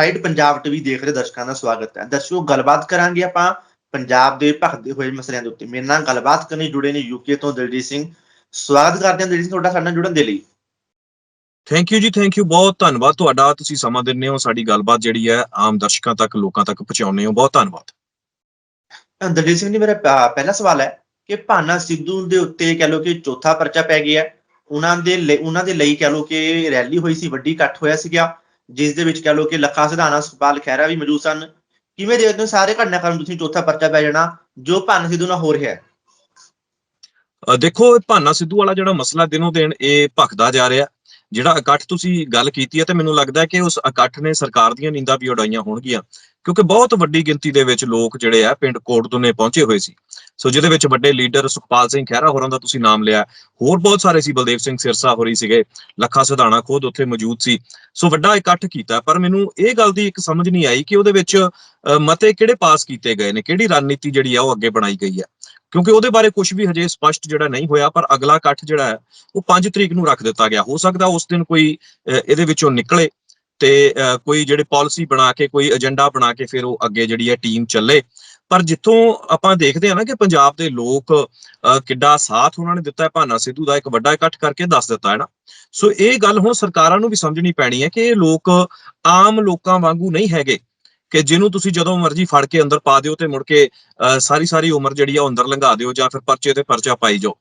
Right Punjab TV ਦੇਖ ਰਹੇ ਦਰਸ਼ਕਾਂ ਦਾ ਸਵਾਗਤ ਹੈ। ਦਰਸ਼ਕੋ ਗੱਲਬਾਤ ਕਰਾਂਗੇ ਆਪਾਂ ਪੰਜਾਬ ਦੇ ਭਖਦੇ ਹੋਏ ਮਸਲਿਆਂ ਦੇ ਉੱਤੇ। ਮੇਰੇ ਨਾਲ ਗੱਲਬਾਤ ਕਰਨ ਲਈ ਜੁੜੇ ਨੇ ਯੂਕੇ ਤੋਂ ਦਿਲਜੀਤ ਸਿੰਘ। ਸਵਾਗਤ ਕਰਦੇ ਹਾਂ ਦਿਲਜੀਤ ਸਿੰਘ ਤੁਹਾਡਾ ਸਾਡੇ ਨਾਲ ਜੁੜਨ ਦੇ ਲਈ। Thank you ji thank you ਬਹੁਤ ਧੰਨਵਾਦ ਤੁਹਾਡਾ। ਤੁਸੀਂ ਸਮਾਂ ਦਿੰਦੇ ਹੋ ਸਾਡੀ ਗੱਲਬਾਤ ਜਿਹੜੀ ਹੈ ਆਮ ਦਰਸ਼ਕਾਂ ਤੱਕ ਲੋਕਾਂ ਤੱਕ ਪਹੁੰਚਾਉਂਦੇ ਹੋ। ਬਹੁਤ ਧੰਨਵਾਦ। ਦਿਲਜੀਤ ਸਿੰਘ ਜੀ ਮੇਰਾ ਪਹਿਲਾ ਸਵਾਲ ਹੈ ਕਿ ਭਾਨਾ ਸਿੱਧੂ ਦੇ ਉੱਤੇ ਕਹ ਲਓ ਕਿ ਚੌਥਾ ਪਰਚਾ ਪੈ ਗਿਆ। ਉਹਨਾਂ ਦੇ ਉਹਨਾਂ ਦੇ ਲਈ ਕਹ ਲਓ ਕਿ ਰੈਲੀ ਹੋਈ ਸੀ ਵੱਡੀ ਇਕੱਠ ਹੋਇਆ ਸੀਗਾ। ਜਿਸ ਦੇ ਵਿੱਚ ਕਹ ਲਓ ਕਿ ਲੱਖਾ ਸਿਧਾਣਾ ਸੁਖਪਾਲ ਖਹਿਰਾ ਵੀ ਮੌਜੂਦ ਸਨ। ਕਿਵੇਂ ਦੇਖਦੇ ਹੋ ਸਾਰੇ ਘਟਨਾਕ੍ਰਮ ਤੁਸੀਂ ਚੌਥਾ ਪਰਚਾ ਪੈ ਜਾਣਾ, ਜੋ ਭਾਨਾ ਸਿੱਧੂ ਨਾਲ ਹੋ ਰਿਹਾ ਹੈ? ਦੇਖੋ ਭਾਨਾ ਸਿੱਧੂ ਵਾਲਾ ਜਿਹੜਾ ਮਸਲਾ ਦਿਨੋਂ ਦਿਨ ਇਹ ਭਖਦਾ ਜਾ ਰਿਹਾ, ਜਿਹੜਾ ਇਕੱਠ ਤੁਸੀਂ ਗੱਲ ਕੀਤੀ ਹੈ ਤੇ ਮੈਨੂੰ ਲੱਗਦਾ ਹੈ ਕਿ ਉਸ ਇਕੱਠ ਨੇ ਸਰਕਾਰ ਦੀਆਂ ਨੀਂਦਾਂ ਵੀ ਉਡਾਈਆਂ ਹੋਣਗੀਆਂ, ਕਿਉਂਕਿ ਬਹੁਤ ਵੱਡੀ ਗਿਣਤੀ ਦੇ ਵਿੱਚ ਲੋਕ ਜਿਹੜੇ ਆ ਪਿੰਡ ਕੋਟਦੁਨੇ ਪਹੁੰਚੇ ਹੋਏ ਸੀ। ਸੋ ਜਿਹਦੇ ਵਿੱਚ ਵੱਡੇ ਲੀਡਰ ਸੁਖਪਾਲ ਸਿੰਘ ਖਹਿਰਾ ਹੋਰਾਂ ਦਾ ਤੁਸੀਂ ਨਾਮ ਲਿਆ ਹੋਰ ਬਹੁਤ ਸਾਰੇ ਸੀ ਬਲਦੇਵ ਸਿੰਘ ਸਿਰਸਾ ਹੋਰੀ ਸੀਗੇ ਲੱਖਾ ਸਿਧਾਣਾ ਖੁਦ ਉੱਥੇ ਮੌਜੂਦ ਸੀ। ਸੋ ਵੱਡਾ ਇਕੱਠ ਕੀਤਾ ਪਰ ਮੈਨੂੰ ਇਹ ਗੱਲ ਦੀ ਇੱਕ ਸਮਝ ਨਹੀਂ ਆਈ ਕਿ ਉਹਦੇ ਵਿੱਚ ਮਤੇ ਕਿਹੜੇ ਪਾਸ ਕੀਤੇ ਗਏ ਨੇ ਕਿਹੜੀ ਰਣਨੀਤੀ ਜਿਹੜੀ ਆ ਉਹ ਅੱਗੇ ਬਣਾਈ ਗਈ ਹੈ। ਕਿਉਂਕਿ ਉਹਦੇ ਬਾਰੇ ਕੁਝ ਵੀ ਹਜੇ ਸਪਸ਼ਟ ਜਿਹੜਾ ਨਹੀਂ ਹੋਇਆ ਪਰ ਅਗਲਾ ਇਕੱਠ ਜਿਹੜਾ ਹੈ ਉਹ 5 ਤਰੀਕ ਨੂੰ ਰੱਖ ਦਿੱਤਾ ਗਿਆ। ਹੋ ਸਕਦਾ ਉਸ ਦਿਨ ਕੋਈ ਅ, ਇਹਦੇ ਵਿੱਚੋਂ ਨਿਕਲੇ ਤੇ ਅ, ਕੋਈ ਜਿਹੜੇ ਪਾਲਿਸੀ ਬਣਾ ਕੇ ਕੋਈ ਏਜੰਡਾ ਬਣਾ ਕੇ ਫਿਰ ਉਹ ਅੱਗੇ ਜਿਹੜੀ ਹੈ ਟੀਮ ਚੱਲੇ। ਪਰ ਜਿੱਥੋਂ ਆਪਾਂ ਦੇਖਦੇ ਹਾਂ ਨਾ ਕਿ ਪੰਜਾਬ ਦੇ ਲੋਕ ਅ, ਕਿੱਡਾ ਸਾਥ ਉਹਨਾਂ ਨੇ ਦਿੱਤਾ ਹੈ ਭਾਨਾ ਸਿੱਧੂ ਦਾ ਇੱਕ ਵੱਡਾ ਇਕੱਠ ਕਰਕੇ ਦੱਸ ਦਿੱਤਾ ਹੈ ਨਾ। ਸੋ ਇਹ ਗੱਲ ਹੁਣ ਸਰਕਾਰਾਂ ਨੂੰ ਵੀ ਸਮਝਣੀ ਪੈਣੀ ਹੈ ਕਿ ਇਹ ਲੋਕ ਆਮ ਲੋਕਾਂ ਵਾਂਗੂ ਨਹੀਂ ਹੈਗੇ ਕਿ ਜਿਹਨੂੰ ਤੁਸੀਂ ਜਦੋਂ ਮਰਜ਼ੀ ਫੜ ਕੇ ਅੰਦਰ ਪਾ ਦਿਓ ਤੇ ਮੁੜ ਕੇ ਅ, ਸਾਰੀ ਸਾਰੀ ਉਮਰ ਜਿਹੜੀ ਆ ਉਹ ਅੰਦਰ ਲੰਘਾ ਦਿਓ ਜਾਂ ਫਿਰ ਪਰਚੇ ਤੇ ਪਰਚਾ ਪਾਈ ਜਾਓ।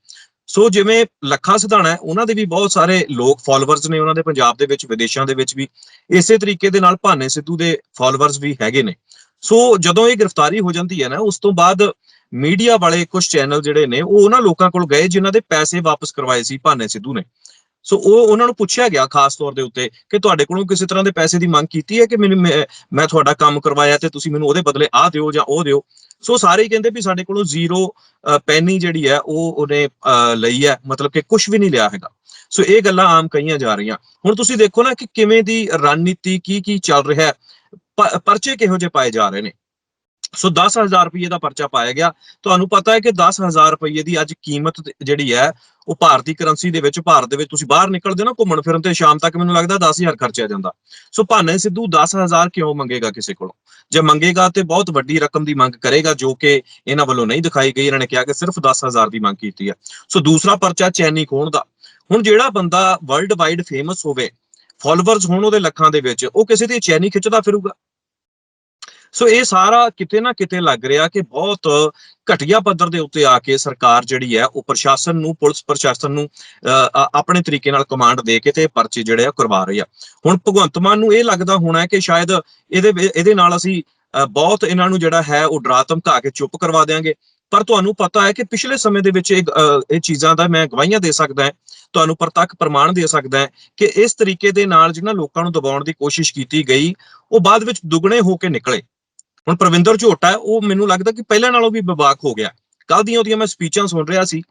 ਸੋ ਜਿਵੇਂ ਲੱਖਾ ਸਿਧਾਣਾ ਹੈ ਉਹਨਾਂ ਦੇ ਵੀ ਬਹੁਤ ਸਾਰੇ ਲੋਕ ਫਾਲੋਅਰਸ ਨੇ ਉਹਨਾਂ ਦੇ ਪੰਜਾਬ ਦੇ ਵਿੱਚ ਵਿਦੇਸ਼ਾਂ ਦੇ ਵਿੱਚ ਵੀ। ਇਸੇ ਤਰੀਕੇ ਦੇ ਨਾਲ ਭਾਨੇ ਸਿੱਧੂ ਦੇ ਫਾਲੋਅਰਸ ਵੀ ਹੈਗੇ ਨੇ। ਸੋ ਜਦੋਂ ਇਹ ਗ੍ਰਿਫਤਾਰੀ ਹੋ ਜਾਂਦੀ ਹੈ ਨਾ ਉਸ ਤੋਂ ਬਾਅਦ ਮੀਡੀਆ ਵਾਲੇ ਕੁਝ ਚੈਨਲ ਜਿਹੜੇ ਨੇ ਉਹ ਉਹਨਾਂ ਲੋਕਾਂ ਕੋਲ ਗਏ ਜਿਨ੍ਹਾਂ ਦੇ ਪੈਸੇ ਵਾਪਸ ਕਰਵਾਏ ਸੀ ਭਾਨੇ ਸਿੱਧੂ ਨੇ। ਸੋ ਉਹ ਉਹਨਾਂ ਨੂੰ ਪੁੱਛਿਆ ਗਿਆ ਖਾਸ ਤੌਰ ਦੇ ਉੱਤੇ ਕਿ ਤੁਹਾਡੇ ਕੋਲੋਂ ਕਿਸੇ ਤਰ੍ਹਾਂ ਦੇ ਪੈਸੇ ਦੀ ਮੰਗ ਕੀਤੀ ਹੈ ਕਿ ਮੈਨੂੰ ਮੈਂ- ਤੁਹਾਡਾ ਕੰਮ ਕਰਵਾਇਆ ਤੇ ਤੁਸੀਂ ਮੈਨੂੰ ਉਹਦੇ ਬਦਲੇ ਆਹ ਦਿਓ ਜਾਂ ਉਹ ਦਿਓ? ਸੋ ਸਾਰੇ ਹੀ ਕਹਿੰਦੇ ਵੀ ਸਾਡੇ ਕੋਲੋਂ ਜ਼ੀਰੋ ਪੈਨੀ ਜਿਹੜੀ ਹੈ ਉਹ ਉਹਨੇ ਅਹ, ਲਈ ਹੈ। ਮਤਲਬ ਕਿ ਕੁਝ ਵੀ ਨਹੀਂ ਲਿਆ ਹੈਗਾ। ਸੋ ਇਹ ਗੱਲਾਂ ਆਮ ਕਹੀਆਂ ਜਾ ਰਹੀਆਂ। ਹੁਣ ਤੁਸੀਂ ਦੇਖੋ ਨਾ ਕਿ ਕਿਵੇਂ ਦੀ ਰਣਨੀਤੀ ਕੀ ਕੀ ਚੱਲ ਰਿਹਾ ਹੈ। ਪਰਚੇ ਕਿਹੋ ਜਿਹੇ ਪਾਏ ਜਾ ਰਹੇ ਨੇ? ਸੋ 10000 ਰੁਪਏ ਦਾ ਪਰਚਾ ਪਾਇਆ ਗਿਆ। ਤੁਹਾਨੂੰ ਪਤਾ ਹੈ ਕਿ 10000 ਰੁਪਏ ਦੀ ਅੱਜ ਕੀਮਤ ਜਿਹੜੀ ਹੈ, ਉਹ ਭਾਰਤੀ ਕਰੰਸੀ ਦੇ ਵਿੱਚ, ਭਾਰਤ ਦੇ ਵਿੱਚ ਤੁਸੀਂ ਬਾਹਰ ਨਿਕਲਦੇ ਹੋ ਨਾ ਘੁੰਮਣ ਫਿਰਨ ਤੇ, ਸ਼ਾਮ ਤੱਕ ਮੈਨੂੰ ਲੱਗਦਾ 10000 ਖਰਚਿਆ ਜਾਂਦਾ। ਸੋ ਭਾਨੇ ਸਿੱਧੂ 10000 ਕਿਉਂ ਮੰਗੇਗਾ ਕਿਸੇ ਕੋਲੋਂ? ਜੇ ਮੰਗੇਗਾ ਤੇ ਬਹੁਤ ਵੱਡੀ ਰਕਮ ਦੀ ਮੰਗ ਕਰੇਗਾ, ਜੋ ਕਿ ਇਹਨਾਂ ਵੱਲੋਂ ਨਹੀਂ ਦਿਖਾਈ ਗਈ। ਇਹਨਾਂ ਨੇ ਕਿਹਾ ਕਿ ਸਿਰਫ 10000 ਦੀ ਮੰਗ ਕੀਤੀ ਹੈ। ਸੋ ਦੂਸਰਾ ਪਰਚਾ ਚੈਨੀ ਖੋਣ ਦਾ। ਹੁਣ ਜਿਹੜਾ ਬੰਦਾ ਵਰਲਡ ਵਾਈਡ ਫੇਮਸ ਹੋਵੇ ਫਾਲੋਅਰਸ ਹੋਣ ਉਹਦੇ ਲੱਖਾਂ ਦੇ ਵਿੱਚ, ਉਹ ਕਿਸੇ ਦੀ ਚੈਨੀ ਖਿੱਚਦਾ ਫਿਰੂਗਾ। ਸੋ ਇਹ ਸਾਰਾ ਕਿਤੇ ਨਾ ਕਿਤੇ ਲੱਗ ਰਿਹਾ ਕਿ ਬਹੁਤ ਘਟੀਆ ਪੱਧਰ ਦੇ ਉੱਤੇ ਆ ਕੇ ਸਰਕਾਰ ਜਿਹੜੀ ਹੈ ਉਹ ਪ੍ਰਸ਼ਾਸਨ ਨੂੰ ਪੁਲਿਸ ਪ੍ਰਸ਼ਾਸਨ ਨੂੰ ਅ, ਆਪਣੇ ਤਰੀਕੇ ਨਾਲ ਕਮਾਂਡ ਦੇ ਕੇ ਤੇ ਪਰਚੇ ਜਿਹੜੇ ਆ ਕਰਵਾ ਰਹੀ ਆ। ਹੁਣ ਭਗਵੰਤ ਮਾਨ ਨੂੰ ਇਹ ਲੱਗਦਾ ਹੋਣਾ ਕਿ ਸ਼ਾਇਦ ਇਹਦੇ ਇਹਦੇ ਨਾਲ ਅਸੀਂ ਅ, ਬਹੁਤ ਇਹਨਾਂ ਨੂੰ ਜਿਹੜਾ ਹੈ ਉਹ ਡਰਾ ਧਮਕਾ ਕੇ ਚੁੱਪ ਕਰਵਾ ਦੇਾਂਗੇ ਪਰ ਤੁਹਾਨੂੰ ਪਤਾ ਹੈ ਕਿ ਪਿਛਲੇ ਸਮੇਂ ਦੇ ਵਿੱਚ ਇਹ ਇਹ ਚੀਜ਼ਾਂ ਦਾ ਮੈਂ ਗਵਾਹੀਆਂ ਦੇ ਸਕਦਾ ਹਾਂ ਤੁਹਾਨੂੰ ਪ੍ਰਤੱਖ ਪ੍ਰਮਾਣ ਦੇ ਸਕਦਾ ਹੈ ਕਿ ਇਸ ਤਰੀਕੇ ਦੇ ਨਾਲ ਜਿਹਨਾਂ ਲੋਕਾਂ ਨੂੰ ਦਬਾਉਣ ਦੀ ਕੋਸ਼ਿਸ਼ ਕੀਤੀ ਗਈ ਉਹ ਬਾਅਦ ਵਿੱਚ ਦੁੱਗਣੇ ਹੋ ਕੇ ਨਿਕਲੇ। ਹੁਣ ਪ੍ਰਵਿੰਦਰ ਝੋਟਾ ਉਹ ਮੈਨੂੰ ਲੱਗਦਾ ਕਿ ਪਹਿਲਾਂ ਨਾਲੋਂ ਵੀ ਵਿਵਾਕ ਹੋ ਗਿਆ। ਕੱਲ ਦੀਆਂ ਉਹਦੀਆਂ ਮੈਂ ਸਪੀਚਾਂ ਸੁਣ ਰਿਹਾ ਸੀ,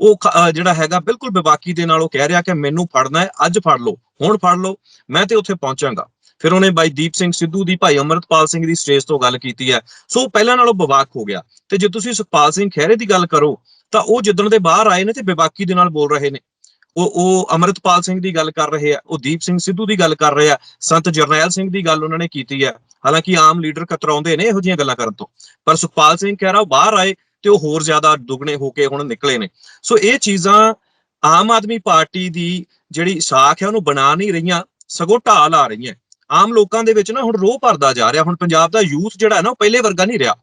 ਉਹ ਜਿਹੜਾ ਹੈਗਾ ਬਿਲਕੁਲ ਵਿਵਾਕੀ ਦੇ ਨਾਲ ਉਹ ਕਹਿ ਰਿਹਾ ਕਿ ਮੈਨੂੰ ਫੜਨਾ ਹੈ, ਅੱਜ ਫੜ ਲਓ, ਹੁਣ ਫੜ ਲਓ, ਮੈਂ ਤੇ ਉੱਥੇ ਪਹੁੰਚਾਂਗਾ। ਫਿਰ ਉਹਨੇ ਬਾਈ ਦੀਪ ਸਿੰਘ ਸਿੱਧੂ ਦੀ, ਭਾਈ ਅਮਰਤਪਾਲ ਸਿੰਘ ਦੀ ਸਟੇਜ ਤੋਂ ਗੱਲ ਕੀਤੀ ਹੈ। ਸੋ ਉਹ ਪਹਿਲਾਂ ਨਾਲੋਂ ਵਿਵਾਕ ਹੋ ਗਿਆ। ਤੇ ਜੇ ਤੁਸੀਂ ਸੁਖਪਾਲ ਸਿੰਘ ਖਹਿਰੇ ਦੀ ਗੱਲ ਕਰੋ, ਤਾਂ ਉਹ ਜਿੱਦਣ ਦੇ ਬਾਹਰ ਆਏ ਨੇ ਤੇ ਵਿਵਾਕੀ ਦੇ ਨਾਲ ਬੋਲ ਰਹੇ ਨੇ। ਉਹ ਉਹ ਅਮਰਤਪਾਲ ਸਿੰਘ ਦੀ ਗੱਲ ਕਰ ਰਹੇ ਆ, ਉਹ ਦੀਪ ਸਿੰਘ ਸਿੱਧੂ ਦੀ ਗੱਲ ਕਰ ਰਹੇ ਆ, ਸੰਤ ਜਰਨੈਲ ਸਿੰਘ ਦੀ ਗੱਲ ਉਹਨਾਂ ਨੇ ਕੀਤੀ ਹੈ ਹਾਲਾਂਕਿ ਆਮ ਲੀਡਰ ਕਤਰਾਉਂਦੇ ਨੇ ਇਹੋ ਜਿਹੀਆਂ ਗੱਲਾਂ ਕਰਨ ਤੋਂ। ਪਰ ਸੁਖਪਾਲ ਸਿੰਘ ਕਹਿ ਰਹਾ ਉਹ ਬਾਹਰ ਆਏ ਤੇ ਉਹ ਹੋਰ ਜ਼ਿਆਦਾ ਦੁੱਗਣੇ ਹੋ ਕੇ ਹੁਣ ਨਿਕਲੇ ਨੇ। ਸੋ ਇਹ ਚੀਜ਼ਾਂ ਆਮ ਆਦਮੀ ਪਾਰਟੀ ਦੀ ਜਿਹੜੀ ਸਾਖ ਹੈ, ਉਹਨੂੰ ਬਣਾ ਨਹੀਂ ਰਹੀਆਂ, ਸਗੋਂ ਢਾਲ ਆ ਰਹੀਆਂ। ਆਮ ਲੋਕਾਂ ਦੇ ਵਿੱਚ ਨਾ ਹੁਣ ਰੋਹ ਭਰਦਾ ਜਾ ਰਿਹਾ। ਹੁਣ ਪੰਜਾਬ ਦਾ ਯੂਥ ਜਿਹੜਾ ਹੈ ਨਾ, ਉਹ ਪਹਿਲੇ ਵਰਗਾ ਨਹੀਂ ਰਿਹਾ।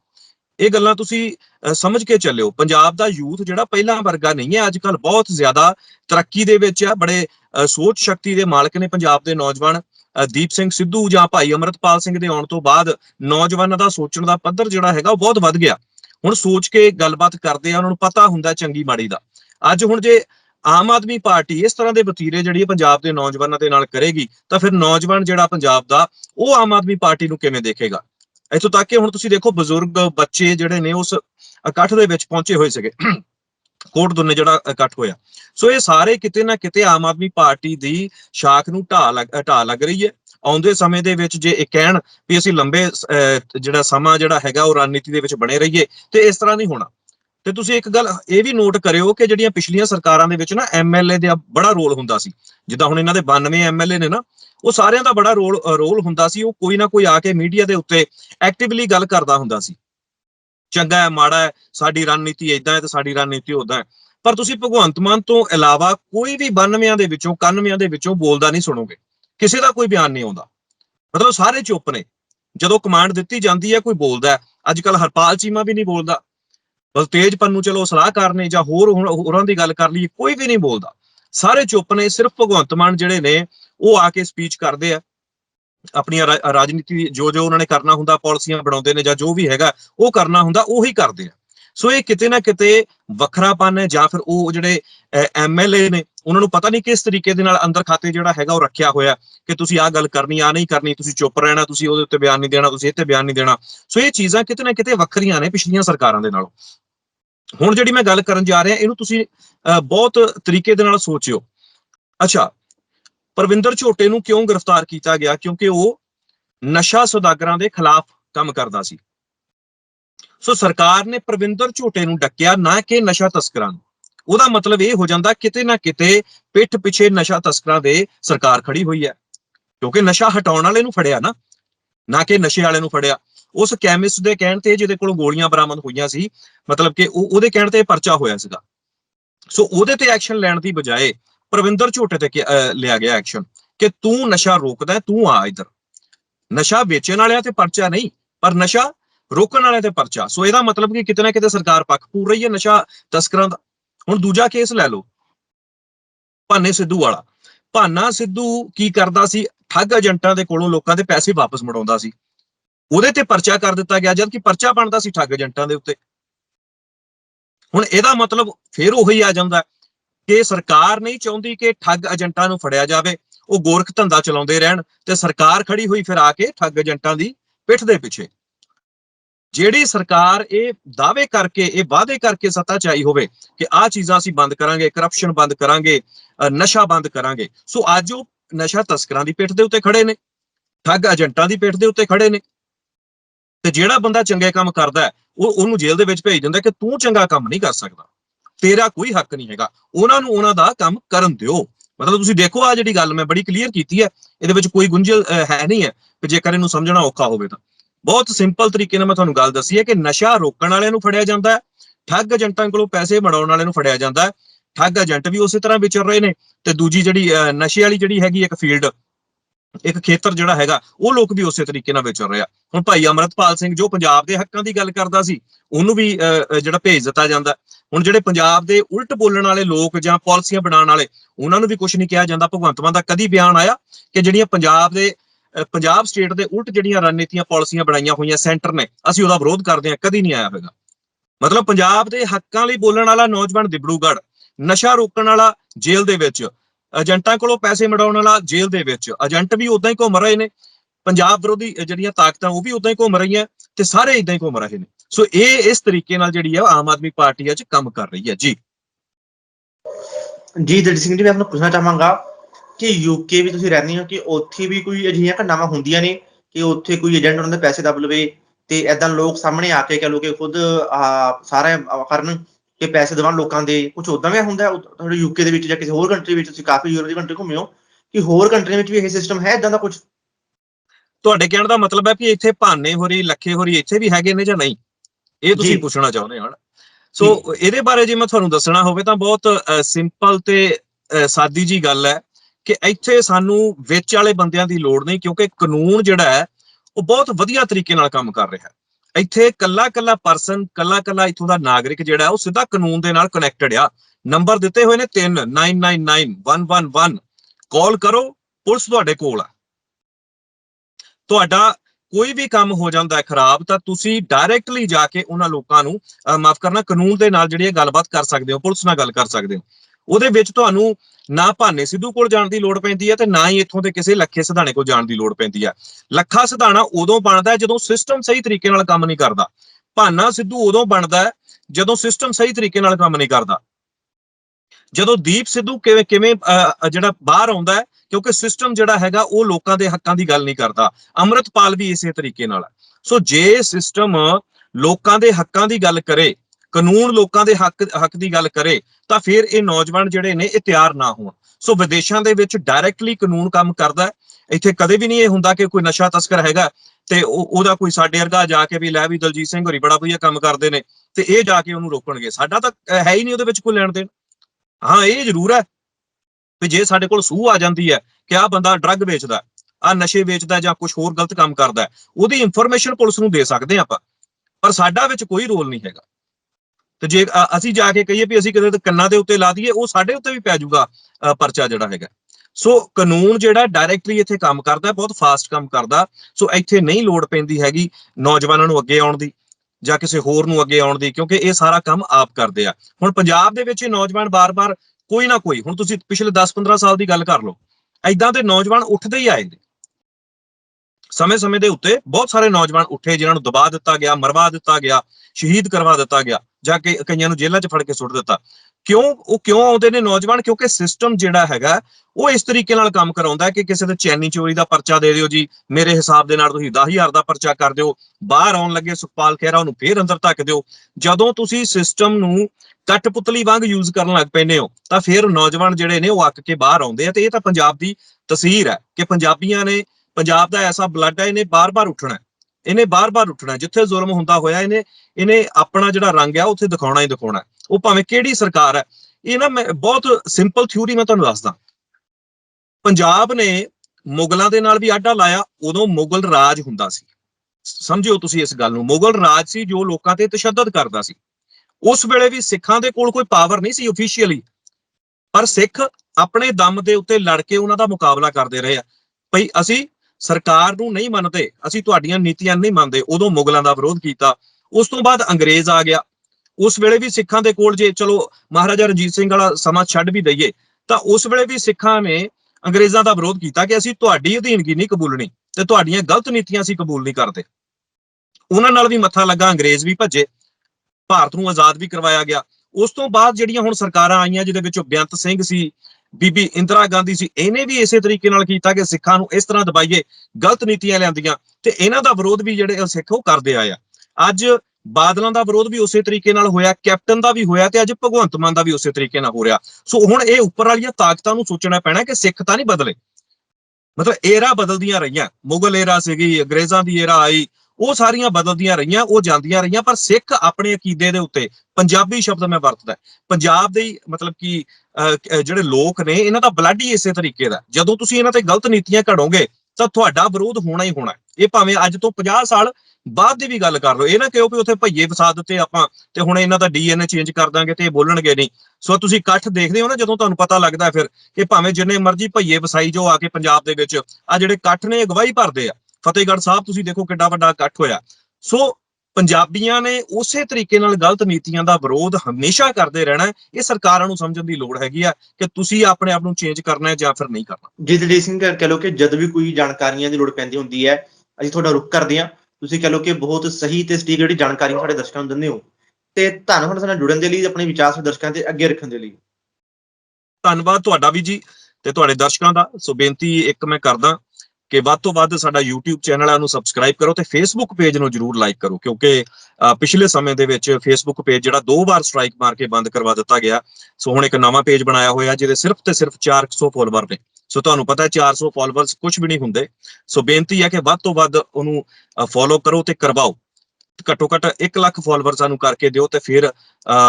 ਇਹ ਗੱਲਾਂ ਤੁਸੀਂ ਸਮਝ ਕੇ ਚੱਲਿਓ। ਪੰਜਾਬ ਦਾ ਯੂਥ ਜਿਹੜਾ ਪਹਿਲਾਂ ਵਰਗਾ ਨਹੀਂ ਹੈ ਅੱਜ ਕੱਲ ਬਹੁਤ ਜ਼ਿਆਦਾ ਤਰੱਕੀ ਦੇ ਵਿੱਚ ਆ ਬੜੇ ਅਹ, ਸੋਚ ਸ਼ਕਤੀ ਦੇ ਮਾਲਕ ਨੇ ਪੰਜਾਬ ਦੇ ਨੌਜਵਾਨ ਦੀਪ ਸਿੰਘ ਸਿੱਧੂ ਜਾਂ ਭਾਈ ਅਮਰਤਪਾਲ ਸਿੰਘ ਦੇ ਆਉਣ ਤੋਂ ਬਾਅਦ ਨੌਜਵਾਨਾਂ ਦਾ ਸੋਚਣ ਦਾ ਪੱਧਰ ਜਿਹੜਾ ਹੈਗਾ ਉਹ ਬਹੁਤ ਵੱਧ ਗਿਆ। ਹੁਣ ਸੋਚ ਕੇ ਗੱਲਬਾਤ ਕਰਦੇ ਆ ਉਹਨਾਂ ਨੂੰ ਪਤਾ ਹੁੰਦਾ ਚੰਗੀ ਮਾੜੀ ਦਾ। ਅੱਜ ਹੁਣ ਜੇ ਆਮ ਆਦਮੀ ਪਾਰਟੀ ਇਸ ਤਰ੍ਹਾਂ ਦੇ ਵਤੀਰੇ ਜਿਹੜੀ ਪੰਜਾਬ ਦੇ ਨੌਜਵਾਨਾਂ ਦੇ ਨਾਲ ਕਰੇਗੀ ਤਾਂ ਫਿਰ ਨੌਜਵਾਨ ਜਿਹੜਾ ਪੰਜਾਬ ਦਾ ਉਹ ਆਮ ਆਦਮੀ ਪਾਰਟੀ ਨੂੰ ਕਿਵੇਂ ਦੇਖੇਗਾ? ਇੱਥੋਂ ਤੱਕ ਕਿ ਹੁਣ ਤੁਸੀਂ ਦੇਖੋ ਬਜ਼ੁਰਗ ਬੱਚੇ ਜਿਹੜੇ ਨੇ ਉਸ ਇਕੱਠ ਦੇ ਵਿੱਚ ਪਹੁੰਚੇ ਹੋਏ ਸੀਗੇ। ਕੋਟ ਦੋਨੇ ਜਿਹੜਾ ਇਕੱਠ ਹੋਇਆ। ਸੋ ਇਹ ਸਾਰੇ ਕਿਤੇ ਨਾ ਕਿਤੇ ਆਮ ਆਦਮੀ ਪਾਰਟੀ ਦੀ ਸ਼ਾਖ ਨੂੰ ਢਾਹ ਲੱਗ ਢਾਹ ਲੱਗ ਰਹੀ ਹੈ। ਆਉਂਦੇ ਸਮੇਂ ਦੇ ਵਿੱਚ ਜੇ ਇਹ ਕਹਿਣ ਵੀ ਅਸੀਂ ਲੰਬੇ ਅਹ, ਜਿਹੜਾ ਸਮਾਂ ਜਿਹੜਾ ਹੈਗਾ ਉਹ ਰਣਨੀਤੀ ਦੇ ਵਿੱਚ ਬਣੇ ਰਹੀਏ ਤੇ ਇਸ ਤਰ੍ਹਾਂ ਨਹੀਂ ਹੋਣਾ। ਤੇ ਤੁਸੀਂ ਇੱਕ ਗੱਲ ਇਹ ਵੀ ਨੋਟ ਕਰਿਓ ਕਿ ਜਿਹੜੀਆਂ ਪਿਛਲੀਆਂ ਸਰਕਾਰਾਂ ਦੇ ਵਿੱਚ ਨਾ ਐਮਐਲਏ ਦਾ ਬੜਾ ਰੋਲ ਹੁੰਦਾ ਸੀ। ਜਿੱਦਾਂ ਹੁਣ ਇਹਨਾਂ ਦੇ 92 ਐਮਐਲਏ ਨੇ ਨਾ, ਉਹ ਸਾਰਿਆਂ ਦਾ ਬੜਾ ਰੋਲ ਰੋਲ ਹੁੰਦਾ ਸੀ। ਉਹ ਕੋਈ ਨਾ ਕੋਈ ਆ ਕੇ ਮੀਡੀਆ ਦੇ ਉੱਤੇ ਐਕਟਿਵਲੀ ਗੱਲ ਕਰਦਾ ਹੁੰਦਾ ਸੀ। ਚੰਗਾ ਹੈ, ਮਾੜਾ ਹੈ, ਸਾਡੀ ਰਣਨੀਤੀ ਇਦਾਂ ਹੈ ਤੇ ਸਾਡੀ ਰਣਨੀਤੀ ਉਦਾਂ ਹੈ। ਪਰ ਤੁਸੀਂ ਭਗਵੰਤ ਮਾਨ ਤੋਂ ਇਲਾਵਾ ਕੋਈ ਵੀ 92 ਦੇ ਵਿੱਚੋਂ 91 ਦੇ ਵਿੱਚੋਂ ਬੋਲਦਾ ਨਹੀਂ ਸੁਣੋਗੇ। ਕਿਸੇ ਦਾ ਕੋਈ ਬਿਆਨ ਨਹੀਂ ਆਉਂਦਾ। ਮਤਲਬ ਸਾਰੇ ਚੁੱਪ ਨੇ। ਜਦੋਂ ਕਮਾਂਡ ਦਿੱਤੀ ਜਾਂਦੀ ਹੈ, ਕੋਈ ਬੋਲਦਾ ਅੱਜ ਕੱਲ ਹਰਪਾਲ ਚੀਮਾ ਵੀ ਨਹੀਂ ਬੋਲਦਾ। ਬਸ ਤੇਜ ਨੂੰ ਚਲੋ ਸਲਾਹਕਾਰ ਨੇ ਜਾਂ ਹੋਰ ਹੁਣ ਹੋਰਾਂ ਦੀ ਗੱਲ ਕਰ ਲਈ ਕੋਈ ਵੀ ਨਹੀਂ ਬੋਲਦਾ। ਸਾਰੇ ਚੁੱਪ ਨੇ, ਸਿਰਫ ਭਗਵੰਤ ਮਾਨ ਜਿਹੜੇ ਨੇ, ਉਹ ਆ ਕੇ ਸਪੀਚ ਕਰਦੇ ਆ। ਆਪਣੀਆਂ ਰਾਜਨੀਤੀ ਜੋ ਜੋ ਉਹਨਾਂ ਨੇ ਕਰਨਾ ਹੁੰਦਾ, ਪਾਲਿਸੀਆਂ ਬਣਾਉਂਦੇ ਨੇ ਜਾਂ ਜੋ ਵੀ ਹੈਗਾ, ਉਹ ਕਰਨਾ ਹੁੰਦਾ, ਉਹੀ ਕਰਦੇ ਆ। ਸੋ ਇਹ ਕਿਤੇ ਨਾ ਕਿਤੇ ਵੱਖਰਾਪਨ ਹੈ ਜਾਂ ਫਿਰ ਉਹ ਜਿਹੜੇ ਐਮਐਲਏ ਨੇ, ਉਹਨਾਂ ਨੂੰ ਪਤਾ ਨਹੀਂ ਕਿਸ ਤਰੀਕੇ ਦੇ ਨਾਲ ਅੰਦਰ ਖਾਤੇ ਜਿਹੜਾ ਹੈਗਾ ਉਹ ਰੱਖਿਆ ਹੋਇਆ ਕਿ ਤੁਸੀਂ ਆਹ ਗੱਲ ਕਰਨੀ ਆ ਨਹੀਂ ਕਰਨੀ, ਤੁਸੀਂ ਚੁੱਪ ਰਹਿਣਾ, ਤੁਸੀਂ ਉਹਦੇ ਉੱਤੇ ਬਿਆਨ ਨਹੀਂ ਦੇਣਾ, ਤੁਸੀਂ ਇਹ ਤੇ ਬਿਆਨ ਨਹੀਂ ਦੇਣਾ। ਸੋ ਇਹ ਚੀਜ਼ਾਂ ਕਿਤੇ ਨਾ ਕਿਤੇ ਵੱਖਰੀਆਂ ਨੇ ਪਿਛਲੀਆਂ ਸਰਕਾਰਾਂ ਦੇ ਨਾਲੋਂ। ਹੁਣ ਜਿਹੜੀ ਮੈਂ ਗੱਲ ਕਰਨ ਜਾ ਰਿਹਾ ਇਹਨੂੰ ਤੁਸੀਂ ਅਹ, ਬਹੁਤ ਤਰੀਕੇ ਦੇ ਨਾਲ ਸੋਚਿਓ। ਅੱਛਾ ਪਰਵਿੰਦਰ ਝੋਟੇ ਨੂੰ ਕਿਉਂ ਗ੍ਰਿਫਤਾਰ ਕੀਤਾ ਗਿਆ? ਕਿਉਂਕਿ ਉਹ ਨਸ਼ਾ ਸੌਦਾਗਰਾਂ ਦੇ ਖਿਲਾਫ ਕੰਮ ਕਰਦਾ ਸੀ। ਸੋ ਸਰਕਾਰ ਨੇ ਪਰਵਿੰਦਰ ਝੋਟੇ ਨੂੰ ਡੱਕਿਆ ਨਾ ਕਿ ਨਸ਼ਾ ਤਸਕਰਾਂ ਨੂੰ। ਉਹਦਾ ਮਤਲਬ ਇਹ ਹੋ ਜਾਂਦਾ ਕਿਤੇ ਨਾ ਕਿਤੇ ਪਿੱਠ ਪਿੱਛੇ ਨਸ਼ਾ ਤਸਕਰਾਂ ਦੇ ਸਰਕਾਰ ਖੜੀ ਹੋਈ ਹੈ। ਕਿਉਂਕਿ ਨਸ਼ਾ ਹਟਾਉਣ ਵਾਲੇ ਨੂੰ ਫੜਿਆ ਨਾ ਨਾ ਕਿ ਨਸ਼ੇ ਵਾਲੇ ਨੂੰ ਫੜਿਆ। ਉਸ ਕੈਮਿਸਟ ਦੇ ਕਹਿਣ ਤੇ ਜਿਹਦੇ ਕੋਲੋਂ ਗੋਲੀਆਂ ਬਰਾਮਦ ਹੋਈਆਂ ਸੀ, ਮਤਲਬ ਕਿ ਉਹ, ਉਹਦੇ ਕਹਿਣ ਤੇ ਪਰਚਾ ਹੋਇਆ ਸੀਗਾ। ਸੋ ਉਹਦੇ ਤੇ ਐਕਸ਼ਨ ਲੈਣ ਦੀ ਬਜਾਏ ਪ੍ਰਵਿੰਦਰ ਝੋਟੇ ਤੇ ਲਿਆ ਗਿਆ ਐਕਸ਼ਨ ਕਿ ਤੂੰ ਨਸ਼ਾ ਰੋਕਦਾ, ਤੂੰ ਆ ਇੱਧਰ। ਨਸ਼ਾ ਵੇਚਣ ਵਾਲਿਆਂ ਤੇ ਪਰਚਾ ਨਹੀਂ, ਪਰ ਨਸ਼ਾ ਰੋਕਣ ਵਾਲਿਆਂ ਤੇ ਪਰਚਾ। ਸੋ ਇਹਦਾ ਮਤਲਬ ਕਿ ਕਿਤੇ ਨਾ ਕਿਤੇ ਸਰਕਾਰ ਪੱਖ ਪੂਰ ਰਹੀ ਹੈ ਨਸ਼ਾ ਤਸਕਰਾਂ ਦਾ। ਹੁਣ ਦੂਜਾ ਕੇਸ ਲੈ ਲਓ। ਭਾਨੇ ਸਿੱਧੂ ਵਾਲਾ। ਭਾਨਾ ਸਿੱਧੂ ਕੀ ਕਰਦਾ ਸੀ? ਠੱਗ ਏਜੰਟਾਂ ਦੇ ਕੋਲੋਂ ਲੋਕਾਂ ਦੇ ਪੈਸੇ ਵਾਪਸ ਮੜਾਉਂਦਾ ਸੀ। ਉਹਦੇ ਤੇ ਪਰਚਾ ਕਰ ਦਿੱਤਾ ਗਿਆ ਜਦ ਕਿ ਪਰਚਾ ਬਣਦਾ ਸੀ ਠੱਗ ਏਜੰਟਾਂ ਦੇ ਉੱਤੇ। ਹੁਣ ਇਹਦਾ ਮਤਲਬ ਫੇਰ ਉਹੀ ਆ ਜਾਂਦਾ ਕਿ ਸਰਕਾਰ ਨਹੀਂ ਚਾਹੁੰਦੀ ਕਿ ਠੱਗ ਏਜੰਟਾਂ ਨੂੰ ਫੜਿਆ ਜਾਵੇ, ਉਹ ਗੋਰਖ ਧੰਦਾ ਚਲਾਉਂਦੇ ਰਹਿਣ ਤੇ ਸਰਕਾਰ ਖੜੀ ਹੋਈ ਫਿਰ ਆ ਕੇ ਠੱਗ ਏਜੰਟਾਂ ਦੀ ਪਿੱਠ ਦੇ ਪਿੱਛੇ। ਜਿਹੜੀ ਸਰਕਾਰ ਇਹ ਦਾਅਵੇ ਕਰਕੇ, ਇਹ ਵਾਅਦੇ ਕਰਕੇ ਸੱਤਾ 'ਚ ਆਈ ਹੋਵੇ ਕਿ ਆਹ ਚੀਜ਼ਾਂ ਅਸੀਂ ਬੰਦ ਕਰਾਂਗੇ ਕਰਪਸ਼ਨ ਬੰਦ ਕਰਾਂਗੇ ਨਸ਼ਾ ਬੰਦ ਕਰਾਂਗੇ, ਸੋ ਅੱਜ ਉਹ ਨਸ਼ਾ ਤਸਕਰਾਂ ਦੀ ਪਿੱਠ ਦੇ ਉੱਤੇ ਖੜੇ ਨੇ, ਠੱਗ ਏਜੰਟਾਂ ਦੀ ਪਿੱਠ ਦੇ ਉੱਤੇ ਖੜੇ ਨੇ। ਤੇ ਜਿਹੜਾ ਬੰਦਾ ਚੰਗੇ ਕੰਮ ਕਰਦਾ ਉਹ ਉਹਨੂੰ ਜੇਲ੍ਹ ਦੇ ਵਿੱਚ ਭੇਜ ਦਿੰਦਾ ਕਿ ਤੂੰ ਚੰਗਾ ਕੰਮ ਨਹੀਂ ਕਰ ਸਕਦਾ। ਤੇਰਾ ਕੋਈ ਹੱਕ ਨਹੀਂ ਹੈਗਾ। ਉਹਨਾਂ ਨੂੰ ਉਹਨਾਂ ਦਾ ਕੰਮ ਕਰਨ ਦਿਓ। ਮਤਲਬ ਤੁਸੀਂ ਦੇਖੋ ਆ ਜਿਹੜੀ ਗੱਲ ਮੈਂ ਬੜੀ ਕਲੀਅਰ ਕੀਤੀ ਹੈ, ਇਹਦੇ ਵਿੱਚ ਕੋਈ ਗੁੰਝਲ ਹੈ ਨਹੀਂ ਹੈ ਕਿ ਜੇਕਰ ਇਹਨੂੰ ਸਮਝਣਾ ਔਖਾ ਹੋਵੇ ਤਾਂ। ਬਹੁਤ ਸਿੰਪਲ ਤਰੀਕੇ ਨਾਲ ਮੈਂ ਤੁਹਾਨੂੰ ਗੱਲ ਦੱਸੀ ਹੈ ਕਿ ਨਸ਼ਾ ਰੋਕਣ ਵਾਲਿਆਂ ਨੂੰ ਫੜਿਆ ਜਾਂਦਾ ਹੈ, ਠੱਗ ਏਜੰਟਾਂ ਕੋਲੋਂ ਪੈਸੇ ਮੜਾਉਣ ਵਾਲਿਆਂ ਨੂੰ ਫੜਿਆ ਜਾਂਦਾ ਹੈ। ਠੱਗ ਏਜੰਟ ਵੀ ਉਸੇ ਤਰ੍ਹਾਂ ਵਿਚਰ ਰਹੇ ਨੇ ਤੇ ਦੂਜੀ ਜਿਹੜੀ ਨਸ਼ੇ ਵਾਲੀ ਜਿਹੜੀ ਹੈਗੀ ਇੱਕ ਫੀਲਡ ਇੱਕ ਖੇਤਰ ਜਿਹੜਾ ਹੈਗਾ ਉਹ ਲੋਕ ਵੀ ਉਸੇ ਤਰੀਕੇ ਨਾਲ ਵਿਚਰ ਰਿਹਾ ਹੁਣ ਭਾਈ ਅਮਰਤਪਾਲ ਸਿੰਘ ਜੋ ਪੰਜਾਬ ਦੇ ਹੱਕਾਂ ਦੀ ਗੱਲ ਕਰਦਾ ਸੀ ਉਹਨੂੰ ਵੀ ਜਿਹੜਾ ਭੇਜ ਦਿੱਤਾ ਜਾਂਦਾ। ਹੁਣ ਜਿਹੜੇ ਪੰਜਾਬ ਦੇ ਉਲਟ ਬੋਲਣ ਵਾਲੇ ਲੋਕ ਜਾਂ ਪਾਲਿਸੀਆਂ ਬਣਾਉਣ ਵਾਲੇ ਉਹਨਾਂ ਨੂੰ ਵੀ ਕੁਝ ਨਹੀਂ ਕਿਹਾ ਜਾਂਦਾ। ਭਗਵੰਤ ਮਾਨ ਦਾ ਕਦੀ ਬਿਆਨ ਆਇਆ ਕਿ ਜਿਹੜੀਆਂ ਪੰਜਾਬ ਦੇ ਅ, ਪੰਜਾਬ ਸਟੇਟ ਦੇ ਉਲਟ ਜਿਹੜੀਆਂ ਰਣਨੀਤੀਆਂ ਪਾਲਿਸੀਆਂ ਬਣਾਈਆਂ ਹੋਈਆਂ ਸੈਂਟਰ ਨੇ ਅਸੀਂ ਉਹਦਾ ਵਿਰੋਧ ਕਰਦੇ ਹਾਂ ਕਦੀ ਨਹੀਂ ਆਇਆ ਹੋਵੇਗਾ ਮਤਲਬ ਪੰਜਾਬ ਦੇ ਹੱਕਾਂ ਲਈ ਬੋਲਣ ਵਾਲਾ ਨੌਜਵਾਨ ਦਿਬੜੂਗੜ੍ਹ ਨਸ਼ਾ ਰੋਕਣ ਵਾਲਾ ਜੇਲ੍ਹ ਦੇ ਵਿੱਚ ਏਜੰਟਾਂ ਕੋਲੋਂ ਪੈਸੇ ਮੜਾਉਣ ਵਾਲਾ ਜੇਲ੍ਹ ਦੇ ਵਿੱਚ ਏਜੰਟ ਵੀ ਉਦਾਂ ਹੀ ਘੁੰਮ ਰਹੇ ਨੇ ਪੰਜਾਬ ਵਿਰੋਧੀ ਜਿਹੜੀਆਂ ਤਾਕਤਾਂ ਉਹ ਵੀ ਉਦਾਂ ਹੀ ਘੁੰਮ ਰਹੀਆਂ ਤੇ ਸਾਰੇ ਇਦਾਂ ਹੀ ਘੁੰਮ ਰਹੇ ਨੇ। ਸੋ ਇਹ ਇਸ ਤਰੀਕੇ ਨਾਲ ਜਿਹੜੀ ਆ ਆਮ ਆਦਮੀ ਪਾਰਟੀ ਅੱਜ ਕੰਮ ਕਰ ਰਹੀ ਹੈ। ਜੀ। ਜੀ ਦਲਜੀਤ ਸਿੰਘ ਜੀ ਮੈਂ ਤੁਹਾਨੂੰ ਪੁੱਛਣਾ ਚਾਹਾਂਗਾ ਕਿ ਯੂਕੇ ਵੀ ਤੁਸੀਂ ਰਹਿੰਦੇ ਹੋ ਕਿ ਉੱਥੇ ਵੀ ਕੋਈ ਅਜਿਹੀਆਂ ਘਟਨਾਵਾਂ ਹੁੰਦੀਆਂ ਨੇ ਕਿ ਉੱਥੇ ਕੋਈ ਏਜੰਟ ਉਹਨਾਂ ਦੇ ਪੈਸੇ ਦੱਬ ਲਵੇ ਤੇ ਐਦਾਂ ਲੋਕ ਸਾਹਮਣੇ ਆ ਕੇ ਕਹ ਲੋ ਕਿ ਖੁਦ ਆਹ, ਸਾਰਾ ਕਰਨ ਕਿ ਪੈਸੇ ਦੇਵਾਂ ਲੋਕਾਂ ਦੇ ਕੁਝ ਉਦਾਂ ਵੀ ਹੁੰਦਾ ਤੁਹਾਡੇ ਯੂਕੇ ਦੇ ਵਿੱਚ ਜਾਂ ਕਿਸੇ ਹੋਰ ਕੰਟਰੀ ਵਿੱਚ ਤੁਸੀਂ ਕਾਫੀ ਯੂਰਪ ਦੀ ਕੰਟਰੀ ਘੁੰਮੇ ਹੋ ਕਿ ਹੋਰ ਕੰਟਰੀਆਂ ਵਿੱਚ ਵੀ ਇਹ ਸਿਸਟਮ ਹੈ ਇਦਾਂ ਦਾ ਕੁਝ ਤੁਹਾਡੇ ਕਹਿਣ ਦਾ ਮਤਲਬ ਹੈ ਕਿ ਇੱਥੇ ਭਾਨੇ ਹੋਰੀ ਲੱਖੇ ਹੋਰੀ ਇੱਥੇ ਵੀ ਹੈਗੇ ਨੇ ਜਾਂ ਨਹੀਂ? ਇਹ ਤੁਸੀਂ। ਪੁੱਛਣਾ ਚਾਹੁੰਦੇ ਹੋ ਸੋ ਇਹਦੇ ਬਾਰੇ ਜੇ ਮੈਂ ਤੁਹਾਨੂੰ ਦੱਸਣਾ ਹੋਵੇ ਤਾਂ ਬਹੁਤ ਸਿੰਪਲ ਤੇ ਸਾਦੀ ਜੀ ਗੱਲ ਹੈ ਕਿ ਇੱਥੇ ਸਾਨੂੰ ਵਿੱਚ ਵਾਲੇ ਬੰਦਿਆਂ ਦੀ ਲੋੜ ਨਹੀਂ ਕਿਉਂਕਿ ਕਾਨੂੰਨ ਜਿਹੜਾ ਹੈ ਉਹ ਬਹੁਤ ਵਧੀਆ ਤਰੀਕੇ ਨਾਲ ਕੰਮ ਕਰ ਰਿਹਾ ਹੈ। ਇੱਥੇ ਕੱਲਾ ਕੱਲਾ ਪਰਸਨ ਕੱਲਾ ਕੱਲਾ ਇੱਥੋਂ ਦਾ ਨਾਗਰਿਕ ਜਿਹੜਾ ਉਹ ਸਿੱਧਾ ਕਾਨੂੰਨ ਦੇ ਨਾਲ ਕਨੈਕਟਡ ਆ। ਨੰਬਰ ਦਿੱਤੇ ਹੋਏ ਨੇ 3 999111 ਕਾਲ ਕਰੋ, ਪੁਲਿਸ ਤੁਹਾਡੇ ਕੋਲ ਆ। ਤੁਹਾਡਾ ਕੋਈ ਵੀ ਕੰਮ ਹੋ ਜਾਂਦਾ ਹੈ ਖਰਾਬ, ਤਾਂ ਤੁਸੀਂ ਡਾਇਰੈਕਟਲੀ ਜਾ ਕੇ ਉਹਨਾਂ ਲੋਕਾਂ ਨੂੰ ਮਾਫ ਕਰਨਾ, ਕਾਨੂੰਨ ਦੇ ਨਾਲ ਜਿਹੜੀ ਇਹ ਗੱਲਬਾਤ ਕਰ ਸਕਦੇ ਹੋ, ਪੁਲਿਸ ਨਾਲ ਗੱਲ ਕਰ ਸਕਦੇ ਹੋ। ਉਹਦੇ ਵਿੱਚ ਤੁਹਾਨੂੰ ਨਾ ਭਾਨੇ ਸਿੱਧੂ ਕੋਲ ਜਾਣ ਦੀ ਲੋੜ ਪੈਂਦੀ ਹੈ ਤੇ ਨਾ ਹੀ ਇੱਥੋਂ ਦੇ ਕਿਸੇ ਲੱਖੇ ਸਿਧਾਣੇ ਕੋਲ ਜਾਣ ਦੀ ਲੋੜ ਪੈਂਦੀ ਹੈ। ਲੱਖਾ ਸਿਧਾਣਾ ਉਦੋਂ ਬਣਦਾ ਜਦੋਂ ਸਿਸਟਮ ਸਹੀ ਤਰੀਕੇ ਨਾਲ ਕੰਮ ਨਹੀਂ ਕਰਦਾ। ਭਾਨਾ ਸਿੱਧੂ ਉਦੋਂ ਬਣਦਾ ਜਦੋਂ ਸਿਸਟਮ ਸਹੀ ਤਰੀਕੇ ਨਾਲ ਕੰਮ ਨਹੀਂ ਕਰਦਾ। ਜਦੋਂ ਦੀਪ ਸਿੱਧੂ ਕਿਵੇਂ ਕਿਵੇਂ ਅਹ, ਜਿਹੜਾ ਬਾਹਰ ਆਉਂਦਾ ਹੈ ਕਿਉਂਕਿ ਸਿਸਟਮ ਜਿਹੜਾ ਹੈਗਾ ਉਹ ਲੋਕਾਂ ਦੇ ਹੱਕਾਂ ਦੀ ਗੱਲ ਨਹੀਂ ਕਰਦਾ। ਅੰਮ੍ਰਿਤਪਾਲ ਵੀ ਇਸੇ ਤਰੀਕੇ ਨਾਲ ਸੋ ਜੇ ਸਿਸਟਮ ਲੋਕਾਂ ਦੇ ਹੱਕਾਂ ਦੀ ਗੱਲ ਕਰੇ ਕਾਨੂੰਨ ਲੋਕਾਂ ਦੇ ਹੱਕ ਹੱਕ ਦੀ ਗੱਲ ਕਰੇ, ਤਾਂ ਫਿਰ ਇਹ ਨੌਜਵਾਨ ਜਿਹੜੇ ਨੇ, ਇਹ ਤਿਆਰ ਨਾ ਹੋਣ। ਸੋ ਵਿਦੇਸ਼ਾਂ ਦੇ ਵਿੱਚ ਡਾਇਰੈਕਟਲੀ ਕਾਨੂੰਨ ਕੰਮ ਕਰਦਾ ਹੈ। ਇੱਥੇ ਕਦੇ ਵੀ ਨਹੀਂ ਇਹ ਹੁੰਦਾ ਕਿ ਕੋਈ ਨਸ਼ਾ ਤਸਕਰ ਹੈਗਾ ਤੇ ਉਹਦਾ ਕੋਈ ਸਾਡੇ ਵਰਗਾ ਜਾ ਕੇ ਵੀ ਲੈ ਵੀ ਦਲਜੀਤ ਸਿੰਘ ਹੋਰੀ ਬੜਾ ਵਧੀਆ ਕੰਮ ਕਰਦੇ ਨੇ ਤੇ ਇਹ ਜਾ ਕੇ ਉਹਨੂੰ ਰੋਕਣਗੇ। ਸਾਡਾ ਤਾਂ ਹੈ ਹੀ ਨਹੀਂ ਉਹਦੇ ਵਿੱਚ ਕੋਈ ਲੈਣ ਦੇਣ। ਹਾਂ, ਇਹ ਜ਼ਰੂਰ ਹੈ ਵੀ ਜੇ ਸਾਡੇ ਕੋਲ ਸੂਹ ਆ ਜਾਂਦੀ ਹੈ ਕਿ ਆਹ ਬੰਦਾ ਡਰੱਗ ਵੇਚਦਾ ਆ ਨਸ਼ੇ ਵੇਚਦਾ ਜਾਂ ਕੁਝ ਹੋਰ ਗਲਤ ਕੰਮ ਕਰਦਾ ਉਹਦੀ ਇਨਫੋਰਮੇਸ਼ਨ ਪੁਲਿਸ ਨੂੰ ਦੇ ਸਕਦੇ ਹਾਂ ਆਪਾਂ। ਪਰ ਸਾਡਾ ਵਿੱਚ ਕੋਈ ਰੋਲ ਨਹੀਂ ਹੈਗਾ। ਤੇ ਜੇ ਅਸੀਂ ਜਾ ਕੇ ਕਹੀਏ ਵੀ ਅਸੀਂ ਕਿਤੇ ਕੰਨਾਂ ਦੇ ਉੱਤੇ ਲਾ ਦਈਏ, ਉਹ ਸਾਡੇ ਉੱਤੇ ਵੀ ਪੈ ਜਾਊਗਾ ਪਰਚਾ ਜਿਹੜਾ ਹੈਗਾ। ਸੋ ਕਾਨੂੰਨ ਜਿਹੜਾ ਡਾਇਰੈਕਟਲੀ ਇੱਥੇ ਕੰਮ ਕਰਦਾ, ਬਹੁਤ ਫਾਸਟ ਕੰਮ ਕਰਦਾ। ਸੋ ਇੱਥੇ ਨਹੀਂ ਲੋੜ ਪੈਂਦੀ ਹੈਗੀ ਨੌਜਵਾਨਾਂ ਨੂੰ ਅੱਗੇ ਆਉਣ ਦੀ, ਜਾਂ ਕਿਸੇ ਹੋਰ ਨੂੰ ਅੱਗੇ ਆਉਣ ਦੀ, ਕਿਉਂਕਿ ਇਹ ਸਾਰਾ ਕੰਮ ਆਪ ਕਰਦੇ ਆ। ਹੁਣ ਪੰਜਾਬ ਦੇ ਵਿੱਚ ਇਹ ਨੌਜਵਾਨ ਬਾਰ-ਬਾਰ ਕੋਈ ਨਾ ਕੋਈ, ਹੁਣ ਤੁਸੀਂ ਪਿਛਲੇ 10-15 ਸਾਲ ਦੀ ਗੱਲ ਕਰ ਲਓ ਐਦਾਂ ਦੇ ਨੌਜਵਾਨ ਉੱਠਦੇ ਹੀ ਆਏ ਨੇ ਸਮੇਂ-ਸਮੇਂ ਦੇ ਉੱਤੇ ਬਹੁਤ ਸਾਰੇ ਨੌਜਵਾਨ ਉੱਠੇ ਜਿਨ੍ਹਾਂ ਨੂੰ ਦਬਾ ਦਿੱਤਾ ਗਿਆ, ਮਰਵਾ ਦਿੱਤਾ ਗਿਆ, ਸ਼ਹੀਦ ਕਰਵਾ ਦਿੱਤਾ ਗਿਆ, ਜਾਂ ਕਿ ਕਈਆਂ ਨੂੰ ਜੇਲ੍ਹਾਂ 'ਚ ਫੜ ਕੇ ਸੁੱਟ ਦਿੱਤਾ। ਕਿਉਂ, ਉਹ ਕਿਉਂ ਆਉਂਦੇ ਨੇ ਨੌਜਵਾਨ? ਕਿਉਂਕਿ ਸਿਸਟਮ ਜਿਹੜਾ ਹੈਗਾ, ਉਹ ਇਸ ਤਰੀਕੇ ਨਾਲ ਕੰਮ ਕਰਾਉਂਦਾ ਹੈ ਕਿ ਕਿਸੇ ਦੇ ਚੈਨੀ ਚੋਰੀ ਦਾ ਪਰਚਾ ਦੇ ਦਿਓ ਜੀ, ਮੇਰੇ ਹਿਸਾਬ ਦੇ ਨਾਲ ਤੁਸੀਂ 10000 ਦਾ ਪਰਚਾ ਕਰ ਦਿਓ, ਬਾਹਰ ਆਉਣ ਲੱਗੇ ਸੁਖਪਾਲ ਖਹਿਰਾ ਉਹਨੂੰ ਫੇਰ ਅੰਦਰ ਧੱਕ ਦਿਓ। ਜਦੋਂ ਤੁਸੀਂ ਸਿਸਟਮ ਨੂੰ ਕਟਪੁਤਲੀ ਵਾਂਗ ਯੂਜ਼ ਕਰਨ ਲੱਗ ਪੈਂਦੇ ਹੋ, ਤਾਂ ਫਿਰ ਨੌਜਵਾਨ ਜਿਹੜੇ ਨੇ ਉਹ ਅੱਕ ਕੇ ਬਾਹਰ ਆਉਂਦੇ ਆ ਤੇ ਇਹ ਤਾਂ ਪੰਜਾਬ ਦੀ ਤਸਵੀਰ ਹੈ ਕਿ ਪੰਜਾਬੀਆਂ ਨੇ ਪੰਜਾਬ ਦਾ ਐਸਾ ਬਲੱਡ ਹੈ ਇਹਨੇ ਬਾਰ-ਬਾਰ ਉੱਠਣਾ ਇਹਨੇ ਬਾਰ-ਬਾਰ ਉੱਠਣਾ ਜਿੱਥੇ ਜ਼ੁਲਮ ਹੁੰਦਾ ਹੋਇਆ, ਇਹਨੇ ਇਹਨੇ ਆਪਣਾ ਜਿਹੜਾ ਰੰਗ ਆ, ਉੱਥੇ ਦਿਖਾਉਣਾ ਹੀ ਦਿਖਾਉਣਾ ਉਹ ਭਾਵੇਂ ਕਿਹੜੀ ਸਰਕਾਰ ਹੈ। ਇਹ ਨਾ ਮੈਂ ਬਹੁਤ ਸਿੰਪਲ ਥਿਊਰੀ ਮੈਂ ਤੁਹਾਨੂੰ ਦੱਸਦਾ। ਪੰਜਾਬ ਨੇ ਮੁਗਲਾਂ ਦੇ ਨਾਲ ਵੀ ਆਡਾ ਲਾਇਆ। ਉਦੋਂ ਮੁਗਲ ਰਾਜ ਹੁੰਦਾ ਸੀ। ਸਮਝਿਓ ਤੁਸੀਂ ਇਸ ਗੱਲ ਨੂੰ। ਮੁਗਲ ਰਾਜ ਸੀ ਜੋ ਲੋਕਾਂ ਤੇ ਤਸ਼ੱਦਦ ਕਰਦਾ ਸੀ। ਉਸ ਵੇਲੇ ਵੀ ਸਿੱਖਾਂ ਦੇ ਕੋਲ ਕੋਈ ਪਾਵਰ ਨਹੀਂ ਸੀ ਅਫੀਸ਼ੀਅਲੀ ਪਰ ਸਿੱਖ ਆਪਣੇ ਦਮ ਦੇ ਉੱਤੇ ਲੜ ਕੇ ਉਹਨਾਂ ਦਾ ਮੁਕਾਬਲਾ ਕਰਦੇ ਰਹੇ ਆ। ਭਈ ਅਸੀਂ ਸਰਕਾਰ ਨੂੰ ਨਹੀਂ ਮੰਨਦੇ, ਅਸੀਂ ਤੁਹਾਡੀਆਂ ਨੀਤੀਆਂ ਨਹੀਂ ਮੰਨਦੇ, ਉਦੋਂ ਮੁਗਲਾਂ ਦਾ ਵਿਰੋਧ ਕੀਤਾ। ਉਸ ਤੋਂ ਬਾਅਦ ਅੰਗਰੇਜ਼ ਆ ਗਿਆ। ਉਸ ਵੇਲੇ ਵੀ ਸਿੱਖਾਂ ਦੇ ਕੋਲ ਜੇ ਚਲੋ ਮਹਾਰਾਜਾ ਰਣਜੀਤ ਸਿੰਘ ਵਾਲਾ ਸਮਾਂ ਛੱਡ ਵੀ ਦਈਏ, ਤਾਂ ਉਸ ਵੇਲੇ ਵੀ ਸਿੱਖਾਂ ਨੇ ਅੰਗਰੇਜ਼ਾਂ ਦਾ ਵਿਰੋਧ ਕੀਤਾ ਕਿ ਅਸੀਂ ਤੁਹਾਡੀ ਅਧੀਨਗੀ ਨਹੀਂ ਕਬੂਲਣੀ ਤੇ ਤੁਹਾਡੀਆਂ ਗਲਤ ਨੀਤੀਆਂ ਅਸੀਂ ਕਬੂਲ ਨਹੀਂ ਕਰਦੇ। ਉਹਨਾਂ ਨਾਲ ਵੀ ਮੱਥਾ ਲੱਗਾ, ਅੰਗਰੇਜ਼ ਵੀ ਭੱਜੇ। ਭਾਰਤ ਨੂੰ ਆਜ਼ਾਦ ਵੀ ਕਰਵਾਇਆ ਗਿਆ। ਉਸ ਤੋਂ ਬਾਅਦ ਜਿਹੜੀਆਂ ਹੁਣ ਸਰਕਾਰਾਂ ਆਈਆਂ, ਜਿਹਦੇ ਵਿੱਚ ਬੇਅੰਤ ਸਿੰਘ ਸੀ ਬੀਬੀ ਇੰਦਰਾ ਗਾਂਧੀ ਸੀ, ਇਹਨੇ ਵੀ ਇਸੇ ਤਰੀਕੇ ਨਾਲ ਕੀਤਾ ਕਿ ਸਿੱਖਾਂ ਨੂੰ ਇਸ ਤਰ੍ਹਾਂ ਦਬਾਈਏ, ਗਲਤ ਨੀਤੀਆਂ ਲਿਆਂਦੀਆਂ ਤੇ ਇਹਨਾਂ ਦਾ ਵਿਰੋਧ ਵੀ ਜਿਹੜੇ ਸਿੱਖ ਉਹ ਕਰਦੇ ਆਏ ਆ। ਅੱਜ ਬਾਦਲਾਂ ਦਾ ਵਿਰੋਧ ਵੀ ਉਸੇ ਤਰੀਕੇ ਨਾਲ ਹੋਇਆ, ਕੈਪਟਨ ਦਾ ਵੀ ਹੋਇਆ ਤੇ ਅੱਜ ਭਗਵੰਤ ਮਾਨ ਦਾ ਵੀ ਉਸੇ ਤਰੀਕੇ ਨਾਲ ਹੋ ਰਿਹਾ। ਸੋ ਹੁਣ ਇਹ ਉੱਪਰ ਵਾਲੀਆਂ ਤਾਕਤਾਂ ਨੂੰ ਸੋਚਣਾ ਪੈਣਾ ਕਿ ਸਿੱਖ ਤਾਂ ਨਹੀਂ ਬਦਲੇ। ਮਤਲਬ ਏਰਾ ਬਦਲਦੀਆਂ ਰਹੀਆਂ। ਮੁਗਲ ਏਰਾ ਸੀਗੀ, ਅੰਗਰੇਜ਼ਾਂ ਦੀ ਏਰਾ ਆਈ ਉਹ ਸਾਰੀਆਂ ਬਦਲਦੀਆਂ ਰਹੀਆਂ ਉਹ ਜਾਂਦੀਆਂ ਰਹੀਆਂ ਪਰ ਸਿੱਖ ਆਪਣੇ ਅਕੀਦੇ ਦੇ ਉੱਤੇ ਪੰਜਾਬੀ ਸ਼ਬਦ ਮੈਂ ਵਰਤਦਾ ਪੰਜਾਬ ਦੇ ਮਤਲਬ ਕਿ ਅਹ, ਜਿਹੜੇ ਲੋਕ ਨੇ ਇਹਨਾਂ ਦਾ ਬਲੱਡ ਹੀ ਇਸੇ ਤਰੀਕੇ ਦਾ ਜਦੋਂ ਤੁਸੀਂ ਇਹਨਾਂ ਤੇ ਗਲਤ ਨੀਤੀਆਂ ਘੜੋਗੇ ਤਾਂ ਤੁਹਾਡਾ ਵਿਰੋਧ ਹੋਣਾ ਹੀ ਹੋਣਾ ਇਹ ਭਾਵੇਂ ਅੱਜ ਤੋਂ 50 ਸਾਲ ਬਾਅਦ ਦੀ ਵੀ ਗੱਲ ਕਰ ਲਓ ਇਹ ਨਾ ਕਿਉਂ ਕਿ ਉੱਥੇ ਭਈਏ ਫਸਾ ਦਿੱਤੇ ਆਪਾਂ ਤੇ ਹੁਣ ਇਹਨਾਂ ਦਾ ਡੀਐਨਏ ਚੇਂਜ ਕਰ ਦਾਂਗੇ ਤੇ ਇਹ ਬੋਲਣਗੇ ਨਹੀਂ। ਸੋ ਤੁਸੀਂ ਇਕੱਠ ਦੇਖਦੇ ਹੋ ਨਾ ਜਦੋਂ ਤੁਹਾਨੂੰ ਪਤਾ ਲੱਗਦਾ ਫਿਰ ਕਿ ਭਾਵੇਂ ਜਿੰਨੇ ਮਰਜ਼ੀ ਭਈਏ ਵਸਾਈ ਜੋ ਆ ਕੇ ਪੰਜਾਬ ਦੇ ਵਿੱਚ ਆ ਜਿਹੜੇ ਇਕੱਠ ਨੇ ਅਗਵਾਈ ਭਰਦੇ ਆ। ਫਤਿਹਗੜ੍ਹ ਸਾਹਿਬ ਤੁਸੀਂ ਦੇਖੋ ਕਿੱਡਾ ਵੱਡਾ ਇਕੱਠ ਹੋਇਆ। ਸੋ ਪੰਜਾਬੀਆਂ ਨੇ ਉਸੇ ਤਰੀਕੇ ਨਾਲ ਗਲਤ ਨੀਤੀਆਂ ਦਾ ਵਿਰੋਧ ਹਮੇਸ਼ਾ ਕਰਦੇ ਰਹਿਣਾ। ਇਹ ਸਰਕਾਰਾਂ ਨੂੰ ਸਮਝਣ ਦੀ ਲੋੜ ਹੈਗੀ ਆ ਕਿ ਤੁਸੀਂ ਆਪਣੇ ਆਪ ਨੂੰ ਚੇਂਜ ਕਰਨਾ ਹੈ ਜਾਂ ਫਿਰ ਨਹੀਂ ਕਰਨਾ। ਜਿੱਦੜੀ ਸਿੰਘ ਕਹ ਲਓ ਕਿ ਜਦ ਵੀ ਕੋਈ ਜਾਣਕਾਰੀਆਂ ਦੀ ਲੋੜ ਪੈਂਦੀ ਹੁੰਦੀ ਹੈ ਅਸੀਂ ਤੁਹਾਡਾ ਰੁਕ ਕਰਦੇ ਹਾਂ। ਤੁਸੀਂ ਕਹ ਲਓ ਕਿ ਬਹੁਤ ਸਹੀ ਤੇ ਸਟੀਕ ਜਿਹੜੀ ਜਾਣਕਾਰੀ ਸਾਡੇ ਦਰਸ਼ਕਾਂ ਨੂੰ ਦਿੰਦੇ ਹੋ। ਤੇ ਧੰਨਵਾਦ ਸਾਡੇ ਨਾਲ ਜੁੜਨ ਦੇ ਲਈ ਆਪਣੇ ਵਿਚਾਰ ਸਾਡੇ ਦਰਸ਼ਕਾਂ ਤੇ ਅੱਗੇ ਰੱਖਣ ਦੇ ਲਈ। ਧੰਨਵਾਦ ਤੁਹਾਡਾ ਵੀ ਜੀ ਤੇ ਤੁਹਾਡੇ ਦਰਸ਼ਕਾਂ ਦਾ। ਸੋ ਬੇਨਤੀ ਇੱਕ ਮੈਂ ਕਰਦਾ ਕਿ ਵੱਧ ਤੋਂ ਵੱਧ ਸਾਡਾ YouTube ਚੈਨਲ ਹੈ ਉਹਨੂੰ ਸਬਸਕ੍ਰਾਈਬ ਕਰੋ ਤੇ Facebook ਪੇਜ ਨੂੰ ਜਰੂਰ ਲਾਈਕ ਕਰੋ, ਕਿਉਂਕਿ ਪਿਛਲੇ ਸਮੇਂ ਦੇ ਵਿੱਚ Facebook ਪੇਜ ਜਿਹੜਾ ਦੋ ਵਾਰ ਸਟ੍ਰਾਈਕ ਮਾਰ ਕੇ ਬੰਦ ਕਰਵਾ ਦਿੱਤਾ ਗਿਆ। ਸੋ ਹੁਣ ਇੱਕ ਨਵਾਂ ਪੇਜ ਬਣਾਇਆ ਹੋਇਆ, ਜਿਹਦੇ ਸਿਰਫ ਤੇ ਸਿਰਫ 400 ਫੋਲੋਵਰ ਨੇ। ਸੋ ਤੁਹਾਨੂੰ ਪਤਾ ਹੈ 400 ਫੋਲੋਵਰਸ ਕੁਝ ਵੀ ਨਹੀਂ ਹੁੰਦੇ। ਸੋ ਬੇਨਤੀ ਹੈ ਕਿ ਵੱਧ ਤੋਂ ਵੱਧ ਉਹਨੂੰ ਫੋਲੋ ਕਰੋ ਤੇ ਕਰਵਾਓ। ਘੱਟੋ ਘੱਟ 1 ਲੱਖ ਫੋਲੋਵਰ ਸਾਨੂੰ ਕਰਕੇ ਦਿਓ ਤੇ ਫਿਰ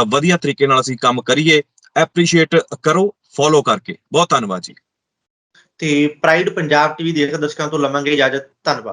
ਵਧੀਆ ਤਰੀਕੇ ਨਾਲ ਅਸੀਂ ਕੰਮ ਕਰੀਏ। ਐਪਰੀਸ਼ੀਏਟ ਕਰੋ ਫੋਲੋ ਕਰਕੇ। ਬਹੁਤ ਧੰਨਵਾਦ ਜੀ। ਤੇ ਪ੍ਰਾਈਡ ਪੰਜਾਬ ਟੀਵੀ ਦੇਖ ਦਰਸ਼ਕਾਂ ਤੋਂ ਲਵਾਂਗੇ ਇਜਾਜ਼ਤ ਧੰਨਵਾਦ।